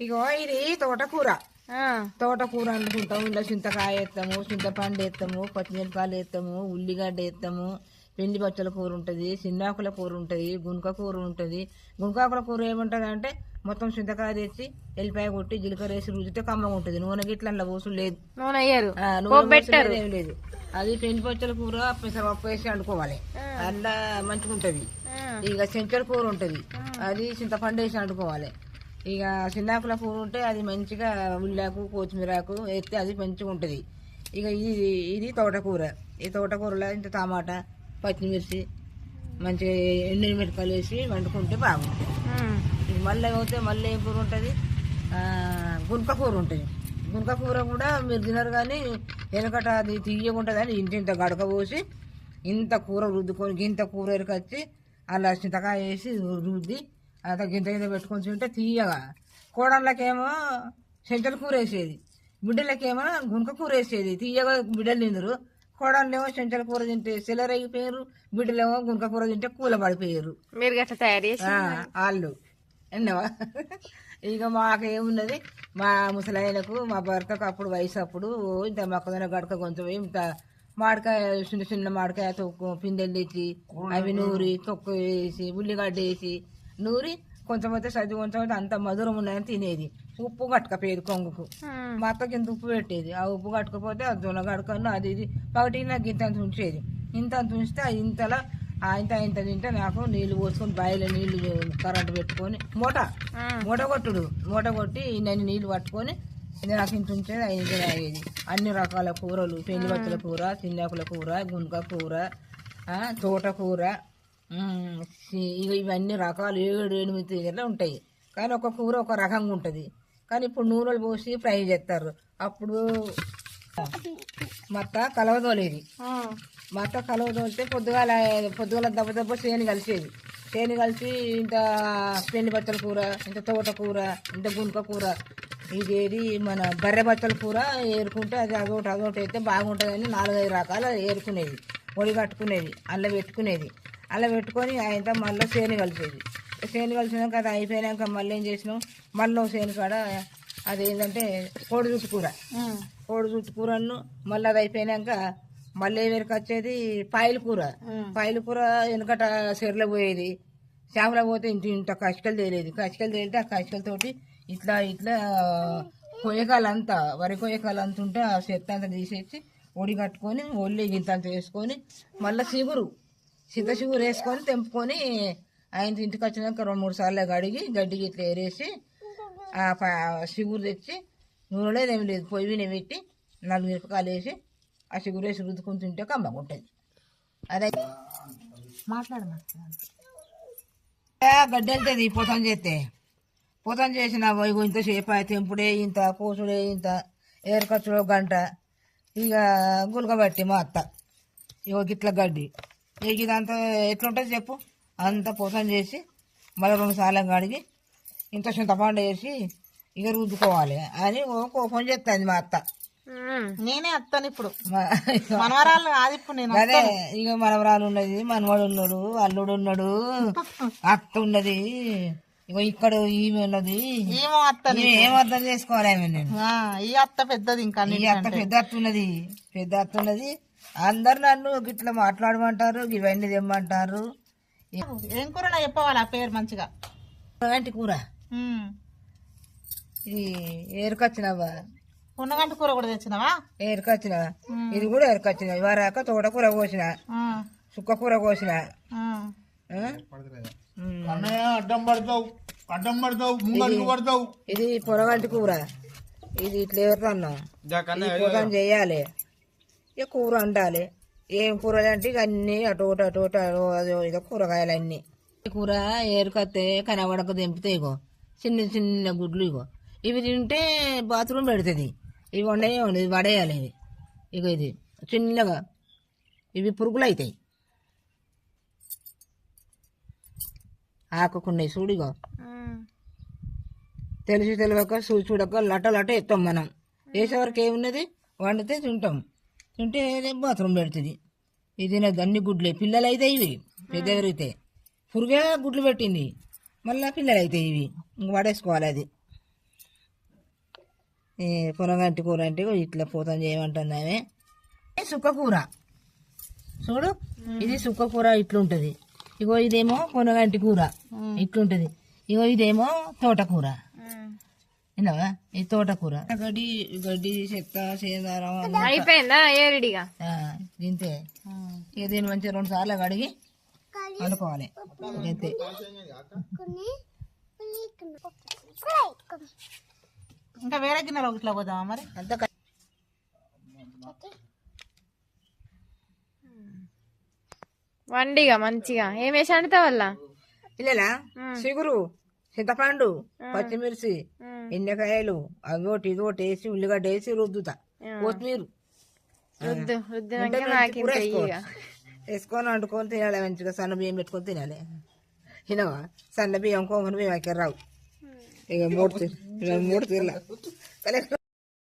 ఇగో ఇది తోటకూర. తోటకూర వండుకుంటాము ఇలా చింతకాయ వేస్తాము చింతపండు వేస్తాము పచ్చిమిరపకాయలు వేస్తాము ఉల్లిగడ్డ వేస్తాము పిండి పచ్చల కూర ఉంటుంది చిన్నాకుల కూర ఉంటుంది గుంక కూర ఉంటుంది. గుంకాకుల కూర ఏముంటుంది అంటే మొత్తం చింతకాయ తెచ్చి ఎల్లిపాయ కొట్టి జీలకర్ర వేసి రుచితే కమ్మగా ఉంటుంది. నూనె గిట్ల అందులో పోసు లేదు. నూనె ఏం లేదు. అది పిండి పచ్చల కూర పెసరపప్పు వేసి వండుకోవాలి అందులో మంచిగా ఉంటుంది ఇక చెంచల కూర ఉంటుంది. అది చింతపండు వేసి వండుకోవాలి ఇక చిన్నాకుల కూర ఉంటే అది మంచిగా ఉల్లాకు కొత్తిమీరాకు వేస్తే అది మంచిగా ఉంటుంది. ఇక ఇది ఇది తోటకూర. ఈ తోటకూరలో ఇంత టమాటా పచ్చిమిర్చి మంచిగా ఎండిన మిరపకాయలు వేసి వండుకుంటే బాగుంటుంది. ఇది మళ్ళీ పోతే మళ్ళీ ఏం కూర ఉంటుంది? గుంక కూర ఉంటుంది. గుంక కూర కూడా మీరు తినరు కానీ వెనకట అది తీయగా ఉంటుంది అని ఇంత గడక పోసి ఇంత కూర రుద్దుకొని ఇంత కూర ఎరకొచ్చి అలా చింతకాయ వేసి రుద్ది అంత గింత గింత పెట్టుకొని తింటే తీయగా. కోడళ్ళకేమో చెంచల కూర వేసేది బిడ్డలకేమో గుంక కూర వేసేది తీయగా బిడ్డలు తిందరు. కోడళ్ళేమో చెంచల కూర తింటే సిల్లరైపోయారు బిడ్డలేమో గుంక కూర తింటే కూల పడిపోయారు. మీరు గట్లా తయారు చేసి వాళ్ళు ఎన్నవా? ఇక మాకేమున్నది? మా ముసలాయనకు మా భర్తకు అప్పుడు వయసు అప్పుడు ఇంత మొక్కదన గడక కొంచెం ఇంత మామిడికాయ చిన్న చిన్న మామిడికాయ తొక్కు పిందెలు తెచ్చి అవి నూరి తొక్కు వేసి ఉల్లిగడ్డ వేసి నూరి కొంచెం అయితే సర్ది కొంచెం అయితే అంత మధురం ఉన్నాయని తినేది. ఉప్పు కట్టకపోయేది కొంగుకు. మా అత్తకి ఇంత ఉప్పు పెట్టేది? ఆ ఉప్పు కట్టకపోతే ఆ జొన్న గడకను అది ఇది. ఒకటి నాకు ఇంత ఉంచేది. ఇంత ఉంచితే ఇంతలా ఆ ఇంత ఇంత తింటే నాకు నీళ్ళు పోసుకొని బాయిలో నీళ్ళు కరెంటు పెట్టుకొని మూట. మూట కొట్టుడు. మూట కొట్టి ఇన్ని నీళ్ళు పట్టుకొని నాకు ఇంత ఉంచేది ఐదు అయ్యేది అన్ని రకాల కూరలు పెళ్ళి బచ్చల కూర చిన్నాకుల కూర గుంక కూర తోటకూర ఇవన్నీ రకాలు ఏడు ఎనిమిది తీగలు ఉంటాయి. కానీ ఒక కూర ఒక రకంగా ఉంటుంది. కానీ ఇప్పుడు నూనెలు పోసి ఫ్రై చేస్తారు. అప్పుడు మత్త కలవదోలేది. ఉమ్, మా అత్త కలువ తోలితే పొద్దుగాల పొద్దుగాల దెబ్బ దెబ్బ చేను కలిసేది. చేను కలిసి ఇంత పెళ్ళి బచ్చల కూర ఇంత తోట కూర ఇంత గుంక కూర ఇదేది మన బర్రె బచ్చల కూర ఏరుకుంటే అది అదొకటి అదొకటి అయితే బాగుంటుందని నాలుగైదు రకాలు ఏరుకునేది. ఒడి కట్టుకునేది అల్ల పెట్టుకునేది. అలా పెట్టుకొని ఆయన మళ్ళీ చేను కలిసేది. చేను కలిసినాక అది అయిపోయినాక మళ్ళీ ఏం చేసినాం? మళ్ళీ చేను కాడ అదేంటంటే కోడి జుట్టు కూర. కోడి జుట్టు కూరను మళ్ళీ అది అయిపోయినాక మళ్ళీ వెనక వచ్చేది? పాయల కూర. పాయల కూర వెనకట చెరలో పోయేది. చేపల పోతే ఇంత ఇంత కసికలు తేలేది. కసికలు తేలితే ఆ కసికలతోటి ఇట్లా ఇట్లా కొయ్యకాలంతా వరి కొయ్యకాలంత ఉంటే ఆ చెత్త అంతా తీసేసి ఒడి కట్టుకొని ఒళ్ళు గింత అంత వేసుకొని మళ్ళీ చిగురు. చింత చిగురు వేసుకొని తెంపుకొని ఆయన ఇంటికి వచ్చినాక రెండు మూడు సార్లు కడిగి గడ్డికి ఇట్లా ఏరేసి ఆ చిగురు తెచ్చి నూనెలో ఏం లేదు పొయ్యి పెట్టి నాలుగు మిరపకాయలు వేసి ఆ చిగురు వేసి రుద్దుకుని తింటే కమ్మగా ఉంటుంది అదే గడ్డి వెళ్తుంది పోతం చేస్తే. పోతం చేసిన ఇగో ఇంత సేపు అయితే తెంపుడే ఇంత కోసుడే ఇంత ఏరకచ్చుడు గంట. ఇక గులకబట్టి మా అత్త. ఇగో గిట్ల గడ్డి. ఇక ఇదంతా ఎట్లుంటుంది చెప్పు. అంతా పోతం చేసి మళ్ళీ రెండు సార్లు కడిగి ఇంత చింతపండు వేసి ఇక రుద్దుకోవాలి. అని ఓ కోపం చెప్తుంది మా అత్త. నేనే వస్తాను ఇప్పుడు. మనవరాలు కాదు ఇప్పుడు నేను అదే ఇక మనవరాలు ఉన్నది మనవాడు ఉన్నాడు అల్లుడు ఉన్నాడు అత్త ఉన్నది ఇగో ఇక్కడ ఈమె ఉన్నది. ఏమో అత్తని ఈమె ఏం అర్థం చేసుకోవాలి ఆమె నేను? ఆ, ఈ అత్త పెద్దది ఇంకా ఈ అత్త పెద్ద అత్త ఉన్నది పెద్ద అత్త ఉన్నది అందరు నన్ను గిట్లా మాట్లాడమంటారు ఇవన్నీ తెమ్మంటారు. ఏం కూర చెప్పవాలి ఆ పేరు మంచిగా? ఎలాంటి కూర. ఇది ఏరుకొచ్చినవా? ఉన్నగంటి కూర కూడా తెచ్చినావా? ఏరుకొచ్చిన ఇది కూడా ఏరుకొచ్చిన. ఇవరాక తోటకూర కోసిన. కూర కోసిన. అడ్డం పడతావు. అడ్డం పడతావు. ముంగడికి పడతావు. ఇది పొరగంటి కూర. ఇది ఇట్లా ఇది పొలం చేయాలి. ఇక కూర వండాలి? ఏం కూరలు అంటే ఇక అన్ని అటు ఒకటి అటు ఒకటి అదో ఇదో కూరగాయలు అన్ని ఈ కూర ఏరుకొస్తే కనబడక దింపితే ఇగో చిన్న చిన్న గుడ్లు ఇగో. ఇవి తింటే బాత్రూమ్ పెడుతుంది. ఇవి వండేవి ఇది పడేయాలి ఇవి. ఇగో ఇది చిన్నగా. ఇవి పురుగులు అవుతాయి ఆకుకున్నాయి చూడిగో తెలిసి తెలియక చూ చూడక లట లట ఎత్తాం మనం. వేసేవరకు ఏమున్నది? వండితే తింటాం. తింటే బాత్రూమ్ పెడుతుంది. ఇది నాకు అన్ని గుడ్లే పిల్లలు అయితే ఇవి పెద్ద పెరిగితే పురుగే గుడ్లు పెట్టింది. మళ్ళీ పిల్లలు అయితే ఇవి ఇంక పడేసుకోవాలి అది. పొనగంటి కూర అంటే ఇట్లా పోతాం చేయమంటుంది ఆమె ఇది సుక్క కూర? చూడు ఇది సుక్క కూర ఇట్లుంటది. ఇగో ఇదేమో పొనగంటి కూర ఇట్లుంటది. ఇగో ఇదేమో తోటకూర విన్నావా ఇది తోటకూర. గడ్డి గడ్డి చెత్త సేదారం అంతా. అయిపోయిందా? ఏరిడిగా ఇంతే ఇక దీన్ని మంచిగా రెండు సార్లు కడిగి వండుకోవాలి. ఇంతే ఇంకా వేరే గిన్నెలో ఇట్లా పోదామా మరి? క- వండిగా మంచిగా. ఏం వేసి వండుతావు వల్ల ఇల్లేలా చిగురు. చింతపండు పచ్చిమిర్చి ఎండకాయలు అవి ఒకటి ఇది ఒకటి వేసి ఉల్లిగడ్డ వేసి రుద్దుతా కొత్తిమీర వేసుకొని వండుకొని తినాలి మంచిగా సన్న బియ్యం పెట్టుకొని తినాలి. తినవా? సన్న బియ్యం కొంగన బియ్యం ఎక్కడ రావు ఇక మూడు మూడు తీర్ల